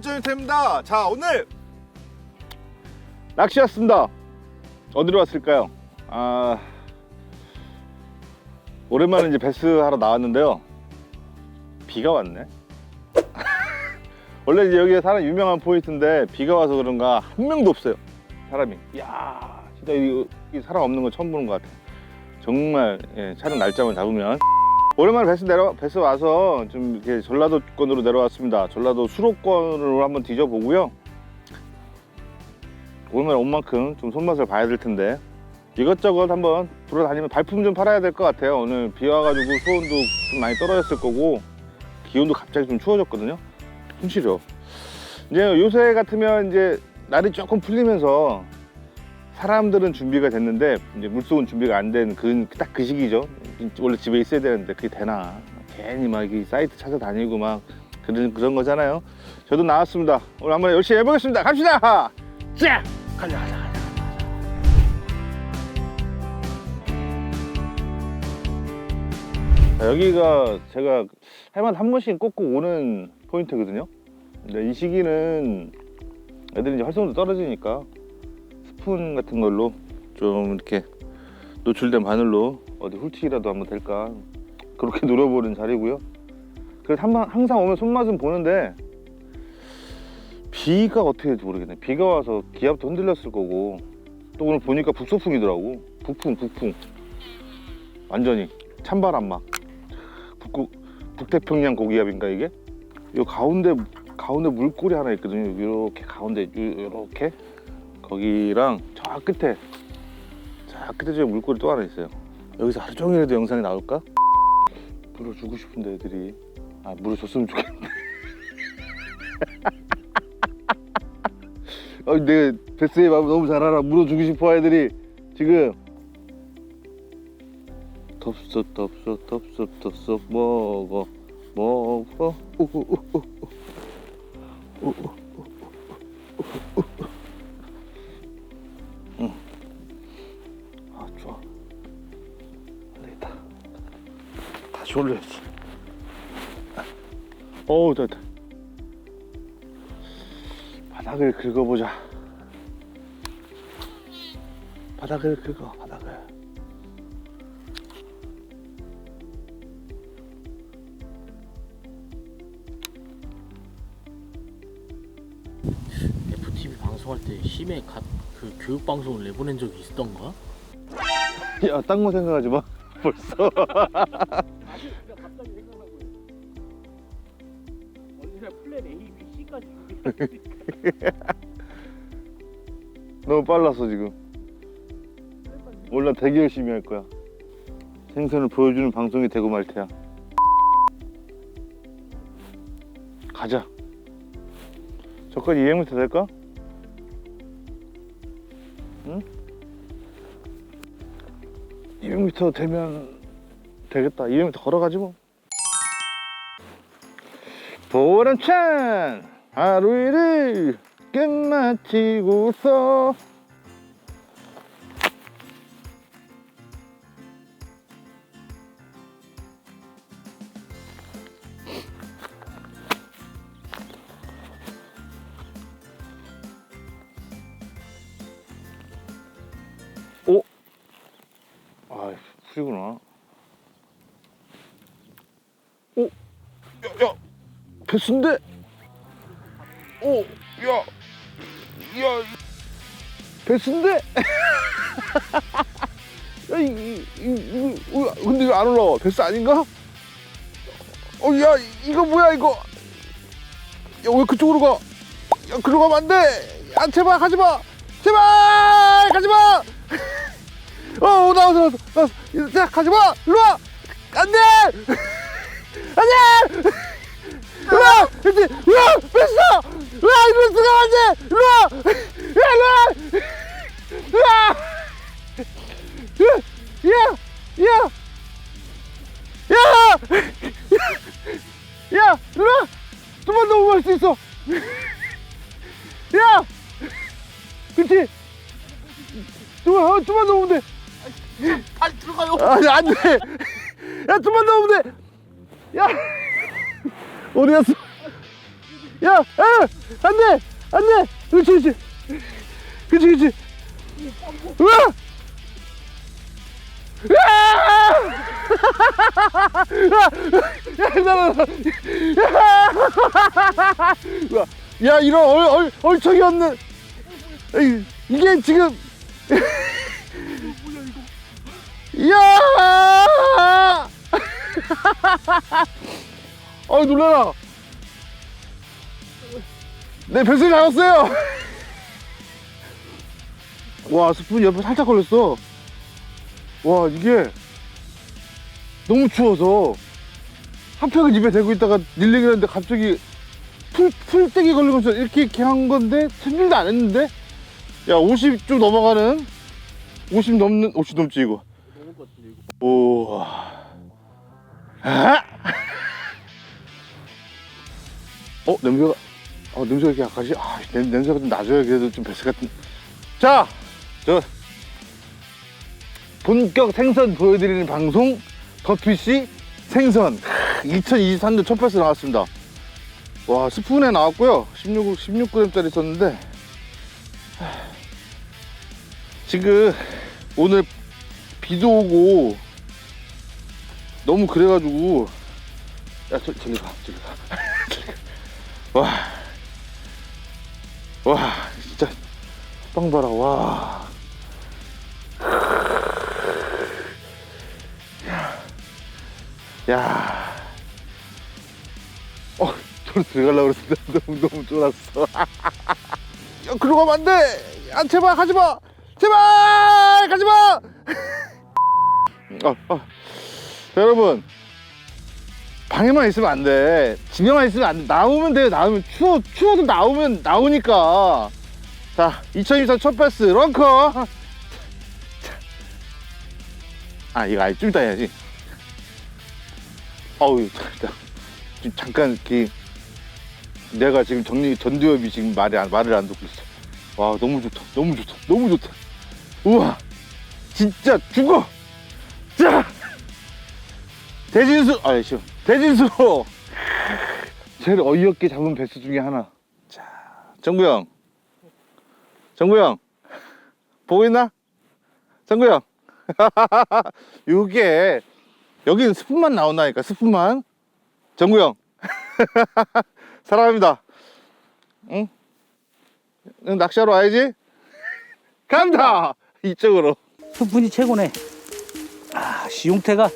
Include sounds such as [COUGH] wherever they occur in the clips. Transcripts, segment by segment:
주문조입니다. 자 오늘 낚시 왔습니다. 어디로 왔을까요? 아 오랜만에 이제 베스 하러 나왔는데요. 비가 왔네. [LAUGHS] 원래 이제 여기에 사람 유명한 포인트인데 비가 와서 그런가 한 명도 없어요 사람이. 이야 진짜 이, 이 사람 없는 거 처음 보는 것 같아 정말 예, 촬영 날짜만 잡으면 오랜만에 베스 내려 베스 와서 좀 이렇게 전라도권으로 내려왔습니다. 전라도 수로권으로 한번 뒤져보고요. 오랜만에 온 만큼 좀 손맛을 봐야 될 텐데 이것저것 한번 돌아다니면 발품 좀 팔아야 될 것 같아요. 오늘 비 와가지고 수온도 좀 많이 떨어졌을 거고 기온도 갑자기 좀 추워졌거든요. 숨 쉬려. 이제 요새 같으면 이제 날이 조금 풀리면서 사람들은 준비가 됐는데 이제 물속은 준비가 안 된 그 딱 그 시기죠. 원래 집에 있어야 되는데 그게 되나? 괜히 막 이 사이트 찾아다니고 막 그런 그런 거잖아요. 저도 나왔습니다. 오늘 한번 열심히 해보겠습니다. 갑시다. 자, 가자, 가자, 가자. 자, 여기가 제가 해마다 한 번씩 꼭꼭 오는 포인트거든요. 근데 이 시기는 애들이 이제 활성도 떨어지니까 스푼 같은 걸로 좀 이렇게 노출된 바늘로 어디 훌튀기라도 한번 될까 그렇게 [LAUGHS] 노려보는 자리고요. 그래서 한번 항상 오면 손맛은 보는데 비가 어떻게 될지 모르겠네. 비가 와서 기압도 흔들렸을 거고 또 오늘 보니까 북소풍이더라고. 북풍, 북풍. 완전히 찬바람 막. 북구, 북태평양 고기압인가 이게? 요 가운데 가운데 물꼬리 하나 있거든요. 이렇게 가운데 이렇게 거기랑 저 끝에 저 끝에 저 물꼬리 또 하나 있어요. 여기서 하루 종일해도 영상이 나올까? 물을 주고 싶은데 애들이 아 물을 줬으면 좋겠는데. [LAUGHS] 어, 내가 베스의 마음 너무 잘 알아. 물어 주고 싶어 애들이 지금 덥석 덥석 덥석 덥석 먹어 먹어 우우우우. 아 다시 올려야지. 어우 됐다 바닥을 긁어보자. 바닥을 긁어 바닥을. FTV 방송할 때 심해 갓 그 교육 방송을 내보낸 적이 있었던가? 야 딴 거 생각하지 마. [LAUGHS] 벌써 [LAUGHS] [LAUGHS] 너무 빨랐어 지금. 몰라 되게 열심히 할 거야. 생선을 보여주는 방송이 되고 말 테야. 가자. 저까지 200m 될까? 응? 200m 되면 되겠다. 200m 걸어가지 뭐. 보람찬 하루 일을 끝마치고서 오? 아, 풀이구나. 오? 야, 야, 배스인데? 오, 야, 야, 배스인데? [LAUGHS] 야, 이, 이, 이, 이, 어, 근데 왜 안 올라와? 배스 아닌가? 어, 야, 이거 뭐야, 이거? 야, 왜 그쪽으로 가? 야, 그리로 가면 안 돼! 야, 제발, 가지 마! 제발! 가지 마! [LAUGHS] 어, 나왔어, 나왔어, 나왔어. 자, 가지 마! 일로 와! 안 돼! [LAUGHS] 안 돼! 일로 와! 이제, 일로 와! 이리로 들어가면 안 돼! 일로 와! 야, 일로 와! 일로 와! 야! 야! 야! 야! 일로 와! 좀만 더 오면 할수 있어! 야! 그치? 좀만, 어, 좀만 더 오면 돼! 빨리 들어가요. 아니 안 돼. 야 좀만 더 오면 돼. 야 어디 갔어? 야, 아, 안 돼, 안 돼. 그렇지, 그렇지. 그렇지, 그렇지. 우와! 으아! [LAUGHS] 야. 야, 이런 얼, 얼, 얼척이 없는. 이게 지금. [LAUGHS] 이야! 어 놀래라. 내 뱃을 잡았어요. 와 스푼 옆에 살짝 걸렸어. 와 이게 너무 추워서 한 팩을 입에 대고 있다가 닐링을 했는데 갑자기 풀, 풀떼기 걸리면서 이렇게 이렇게 한 건데 승질도 안 했는데 야 50 좀 넘어가는 50 넘는 50 넘지 이거. 오. 아? 어 냄새가 어 냄새가 이렇게 약하지? 아 냄, 냄새가 좀 나줘야 그래도 좀 뱃살 같은. 자저 본격 생선 보여드리는 방송 더피시 생선 2023년 첫 패스 나왔습니다. 와 스푼에 나왔고요. 16 16g짜리 있었는데 하, 지금 오늘 비도 오고 너무 그래가지고 야 저, 저리 가 저리 가. 와. 와 진짜 빵 봐라 와 야. 어, 저로 들어가려고 그랬는데 [LAUGHS] 너무 너무 쫄았어. [LAUGHS] 야, 그러고 가면 안 돼. 아, 제발 가지 마. 제발 가지 마. 아, [LAUGHS] 아. 자, 여러분 방에만 있으면 안 돼. 집에만 있으면 안 돼. 나오면 돼요. 나오면 추워 추워도 나오면 나오니까. 자, 2023첫 패스 런커. 자. 아, 이거 아예 좀 이따 해야지. 어우, 자, 지금 잠깐 이렇게 내가 지금 정리 전두엽이 지금 말이 안, 말을 안 듣고 있어. 와, 너무 좋다. 너무 좋다. 너무 좋다. 우와, 진짜 죽어. 자, [LAUGHS] 대진수, 아니 씨, 대진수. 제일 어이없게 잡은 배수 중에 하나. 자, 정구 형, 정구 형, 보고 있나? 정구 형. [LAUGHS] 요게 여기는 스푼만 나온다니까 스푼만. 정구 형. [LAUGHS] 사랑합니다. 응? 응, 낚시하러 와야지. 간다. [LAUGHS] 이쪽으로. 스푼이 최고네. 아, 시용태가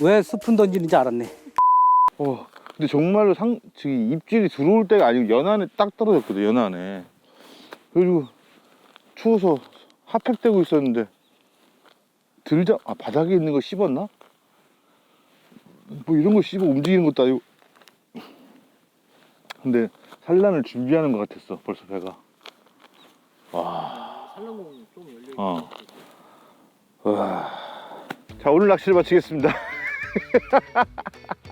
왜 스푼 던지는지 알았네. 어, 근데 정말로 상, 저기 입질이 들어올 때가 아니고 연안에 딱 떨어졌거든, 연안에. 그래가지고 추워서 핫팩되고 있었는데 들자, 아, 바닥에 있는 거 씹었나? 뭐 이런 거 씹어 움직이는 것도 아니고. 근데 산란을 준비하는 것 같았어, 벌써 배가. 와. 산란공 좀 열려 있는 어. 와. 자 오늘 낚시를 마치겠습니다. [LAUGHS]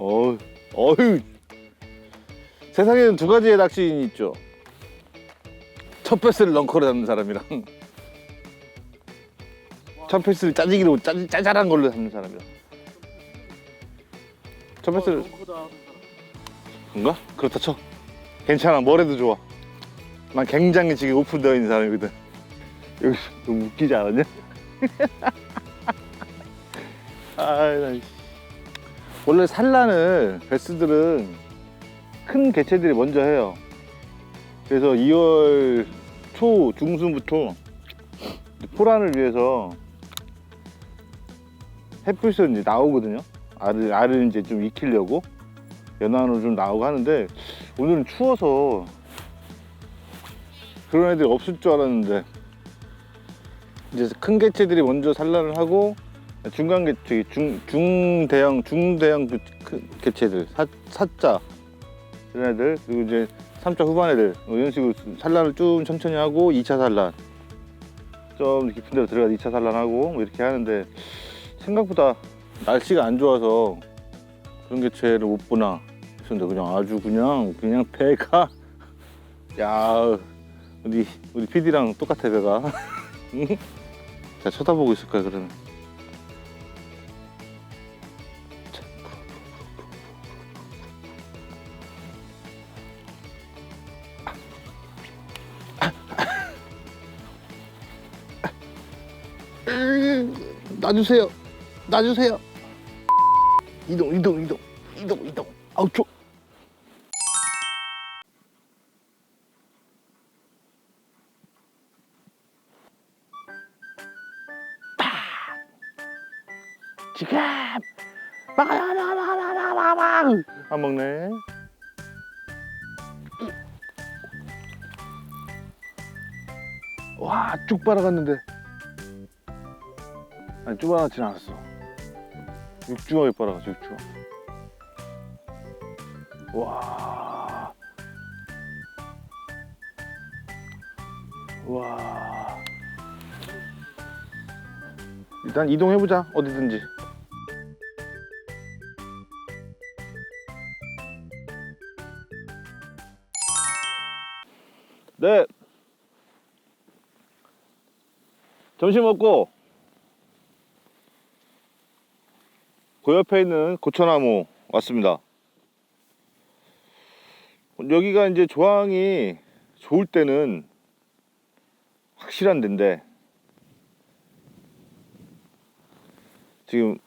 어휴, 어휴. 세상에는 두 가지의 낚시인이 있죠. 첫 패스를 런커로 잡는 사람이랑 첫 패스를 짜지기로 짜, 짜잘한 걸로 잡는 사람이랑. 첫 패스를. 뭔가 그렇다 쳐. 괜찮아, 뭐래도 좋아. 난 굉장히 지금 오픈되어 있는 사람이거든. 여기 너무 웃기지 않았냐? [LAUGHS] 아이, 나 씨. 원래 산란을 베스들은 큰 개체들이 먼저 해요. 그래서 2월 초 중순부터 포란을 위해서 햇빛에 이제 나오거든요. 알을 알을 이제 좀 익히려고 연안으로 좀 나오고 하는데 오늘은 추워서 그런 애들이 없을 줄 알았는데 이제 큰 개체들이 먼저 산란을 하고 중간 개 저기 중 중대형 중대형 그큰 개체들 사 사자 이런 애들 그리고 이제 3차 후반 애들 뭐 이런 식으로 산란을 좀 천천히 하고 2차 산란. 좀 깊은 데로 들어가서 2차 산란하고 뭐 이렇게 하는데 생각보다 날씨가 안 좋아서 그런 개체를 못 보나 싶은데 그냥 아주 그냥 그냥 배가 [LAUGHS] 야 우리 우리 PD랑 똑같아 배가. [LAUGHS] 응? 자 쳐다보고 있을 거야 그러면 놔주세요. 놔주세요. 이동, 이동, 이동, 이동, 이동. 아우 줘. 지금 막아 막아 막아 막아 막아 막아 막아 안 먹네 와 쭉 빨아갔는데 아니 쭉 빨아가진 않았어. 육중하게 빨아갔어 육중 와. 와. 일단 이동해보자 어디든지. 네. 점심 먹고 그 옆에 있는 고쳐나무 왔습니다 여기가 이제 조항이 좋을 때는 확실한 데인데 지금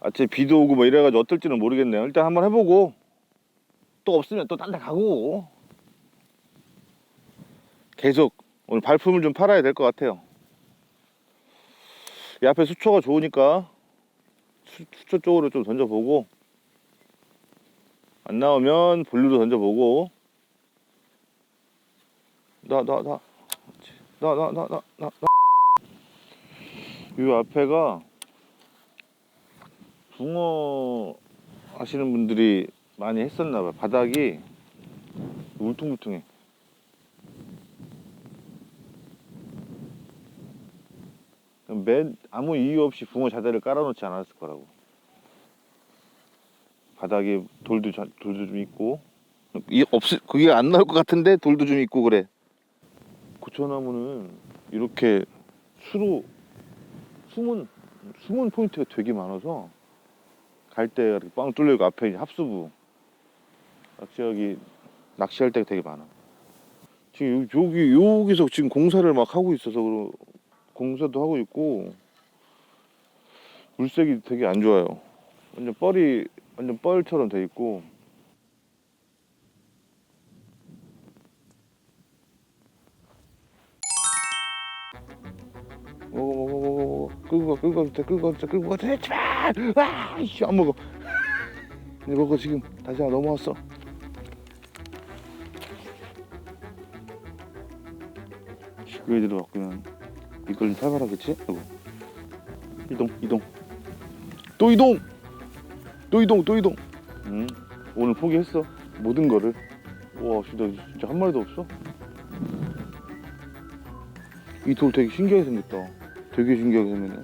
아침에 비도 오고 뭐 이래가지고 어떨지는 모르겠네요. 일단 한번 해보고 또 없으면 또 딴 데 가고 계속 오늘 발품을 좀 팔아야 될 것 같아요. 이 앞에 수초가 좋으니까 수초 쪽으로 좀 던져보고 안 나오면 볼류도 던져보고. 나나 나 나 나 나나 이 앞에가 붕어 하시는 분들이 많이 했었나봐요. 바닥이 울퉁불퉁해. 맨 아무 이유 없이 붕어 자대를 깔아놓지 않았을 거라고. 바닥에 돌도 자- 돌도 좀 있고 이 없을 그게 안 나올 것 같은데 돌도 좀 있고 그래. 고쳐나무는 이렇게 수로 숨은 숨은 포인트가 되게 많아서 갈 때 이렇게 빵 뚫리고 앞에 이제 합수부 낚시하기 낚시할 때가 되게 많아. 지금 요- 여기 여기서 지금 공사를 막 하고 있어서 공사도 하고 있고 물색이 되게 안 좋아요. 완전 뻘이 완전 뻘처럼 돼 있고. 먹어 먹어 먹어 먹어 끌고 가 끌고 돼 끌고 돼 끌고 돼 제발! 아이씨 안 먹어. 이제 먹어 지금. 다시 하나 넘어왔어. 왜 들어갔구나 살가라 그치? 아이고 이동 이동. 또 이동! 또 이동 또 이동. 응 오늘 포기했어 모든 거를. 와 진짜 진짜 한 마리도 없어? 이 돌 되게 신기하게 생겼다. 되게 신기하게 생겼네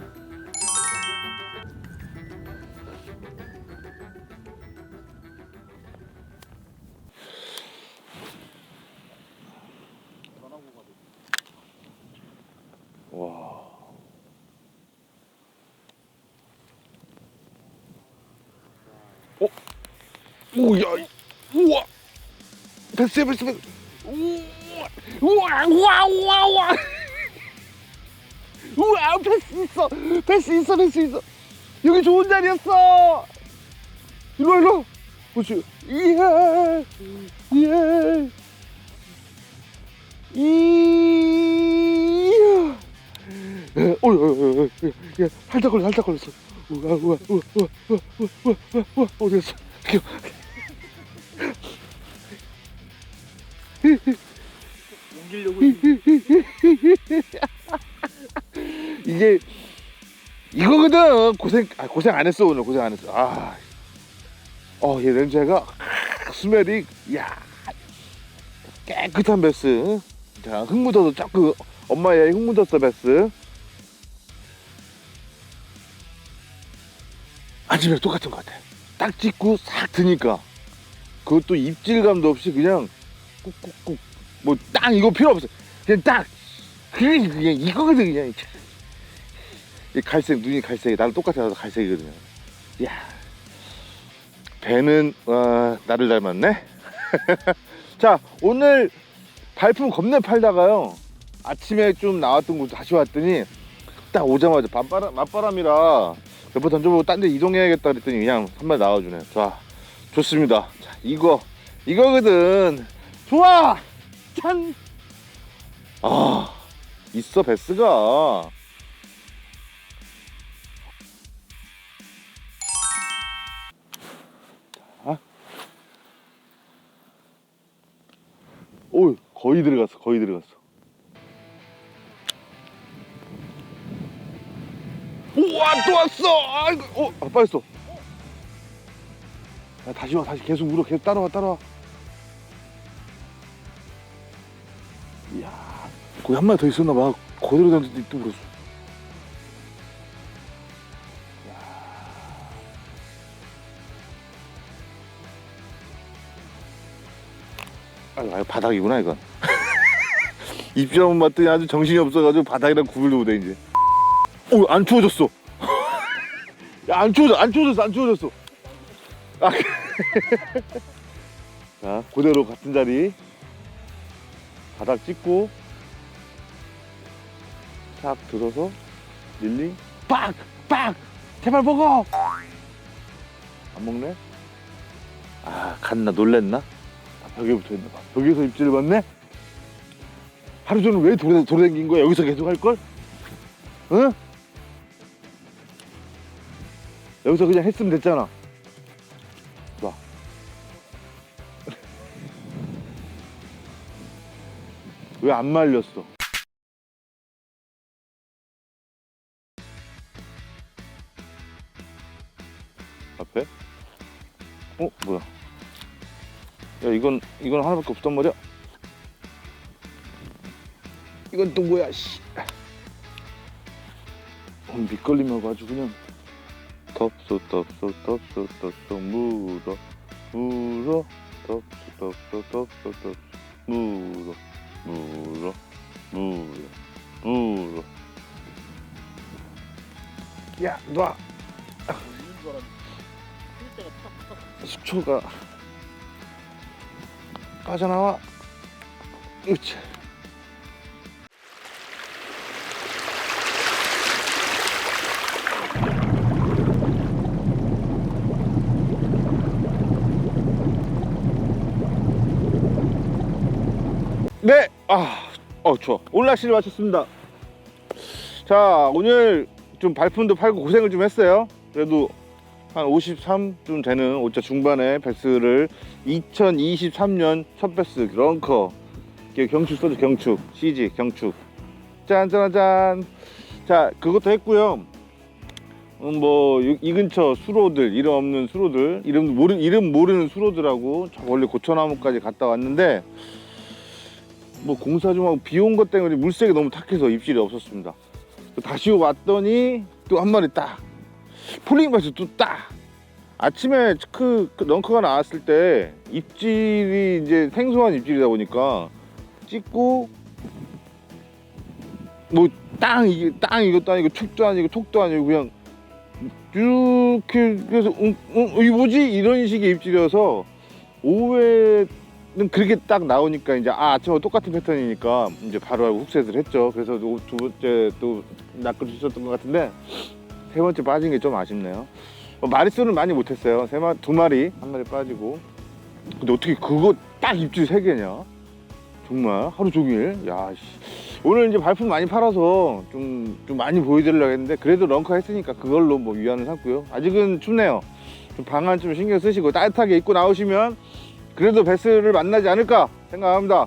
와. 어? 오야. 우와. 됐어 됐어 됐어. 우와. 우와 우와 우와. [LAUGHS] 우와 패스 있어. 패스 있어 패스 있어. 여기 좋은 자리였어. 일로 와, 일로 와. 보시. 이야 이야 이야 어이 어이 어이 야 살짝 걸려 살짝 걸렸어. 우와 우와 우와 우와 우와 우와 우와 우와 우와 어디였어? 옮기려고 [LAUGHS] 이게 이거거든. 고생 아 고생 안 했어 오늘 고생 안 했어. 아어얘 냄새가 스멜이 야 깨끗한 베스. 자 흙 묻어서 조금 엄마의 흙 묻었어 베스 아침에 똑같은 것 같아. 딱 찍고 싹 드니까. 그것도 입질감도 없이 그냥 꾹꾹꾹. 뭐 딱 이거 필요 없어. 그냥 딱. 그게 그냥 이거거든 그냥. 이 갈색 눈이 갈색이. 나랑 똑같아서 갈색이거든요. 야. 배는 와 나를 닮았네. [LAUGHS] 자 오늘 발품 겁내 팔다가요. 아침에 좀 나왔던 곳 다시 왔더니 딱 오자마자 맞바람, 맞바람이라 몇번 던져보고 딴 데 이동해야겠다 그랬더니 그냥 한 마리 나와주네. 자, 좋습니다. 자, 이거, 이거거든. 좋아! 짠! 아, 있어, 베스가. 자. 오, 거의 들어갔어, 거의 들어갔어. 우와 또 왔어! 아이고 어 아, 빠졌어. 야, 다시 와 다시 계속 물어 계속 따라와 따라와. 이야 거기 한 마리 더 있었나 봐. 그대로 던졌더니 또 물었어. 아유, 아유 바닥이구나 이건. 입질 한번 봤더니 아주 정신이 없어가지고 바닥이랑 구분도 못해 이제 오, 안 추워졌어. [LAUGHS] 야, 안 추워져, 안 추워졌어, 안 추워졌어. 아, [LAUGHS] 자, 그대로 같은 자리. 바닥 찍고, 탁 들어서, 릴링, 빡! 빡! 제발 먹어! 안 먹네? 아, 갔나, 놀랬나? 아, 벽에 붙어 있나 봐. 벽에서 입질을 받네? 하루 종일 왜 돌아, 돌아다닌 거야? 여기서 계속 할걸? 응? 여기서 그냥 했으면 됐잖아. 봐. [LAUGHS] 왜 안 말렸어? 앞에? 어 뭐야? 야 이건 이건 하나밖에 없단 말이야? 이건 또 뭐야? 씨. 어, 밑걸림하고 아주 그냥. 덥소 덥소 덥소 덥소 물어 물어 덥소 덥소 덥소 덥소 물어 물어 물어 물어 야 놔! 있는 줄 알았는데 풀 때가 탁탁 식초가 빠 아, 어. 오늘 낚시를 마쳤습니다. 자, 오늘 좀 발품도 팔고 고생을 좀 했어요. 그래도 한 53좀 되는 5자 중반의 베스를 2023년 첫 베스 런커 경축 써줘 경축 CG 경축 짠짠짠 자 그것도 했고요 음, 뭐이 이 근처 수로들 이름 없는 수로들 이름 모르 이름 모르는 수로들하고 저 원래 고쳐나무까지 갔다 왔는데 뭐 공사 좀 하고 비 온 것 때문에 물색이 너무 탁해서 입질이 없었습니다. 다시 왔더니 또 한 마리 딱. 폴링 바스 뚝딱. 아침에 그, 그 런커가 나왔을 때 입질이 이제 생소한 입질이다 보니까 찍고 뭐 땅 이게 땅 이것도 아니고 축도 아니고 톡도 아니고 그냥 이렇게 그래서 응, 응, 이게 뭐지? 이런 식의 입질이어서 오후에는 그렇게 딱 나오니까 이제 아 아침하고 똑같은 패턴이니까 이제 바로 알고 훅셋을 했죠 그래서 두 번째 또 낚을 주셨던 것 같은데 세 번째 빠진 게 좀 아쉽네요. 어, 마리수는 많이 못했어요. 세 마, 두 마리, 한 마리 빠지고. 근데 어떻게 그거 딱 입질 세 개냐? 정말 하루 종일. 야, 씨. 오늘 이제 발품 많이 팔아서 좀, 좀 많이 보여드리려고 했는데 그래도 런커 했으니까 그걸로 뭐 위안을 삼고요. 아직은 춥네요. 좀 방안 좀 신경 쓰시고 따뜻하게 입고 나오시면 그래도 베스를 만나지 않을까 생각합니다.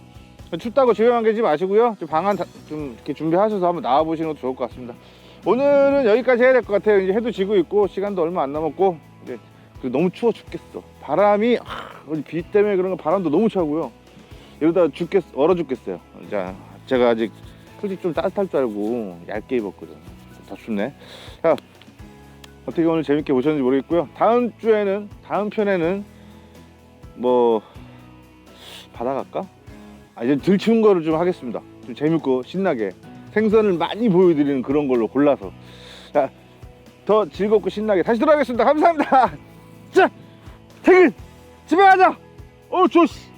춥다고 집에만 계지 마시고요. 좀 방안 다- 좀 이렇게 준비하셔서 한번 나와 보시는 것도 좋을 것 같습니다. 오늘은 여기까지 해야 될 것 같아요. 이제 해도 지고 있고 시간도 얼마 안 남았고 이제 그리고 너무 추워 죽겠어. 바람이 아, 비 때문에 그런 거 바람도 너무 차고요. 이러다 죽겠 얼어 죽겠어요. 자, 제가 아직 솔직히 좀 따뜻할 줄 알고 얇게 입었거든. 더 춥네. 자, 어떻게 오늘 재밌게 보셨는지 모르겠고요. 다음 주에는 다음 편에는 뭐 바다 갈까? 아 이제 들 추운 거를 좀 하겠습니다. 좀 재밌고 신나게. 생선을 많이 보여드리는 그런 걸로 골라서 자, 더 즐겁고 신나게 다시 돌아가겠습니다 감사합니다 [LAUGHS] 자 퇴근 집에 가자 어 좋시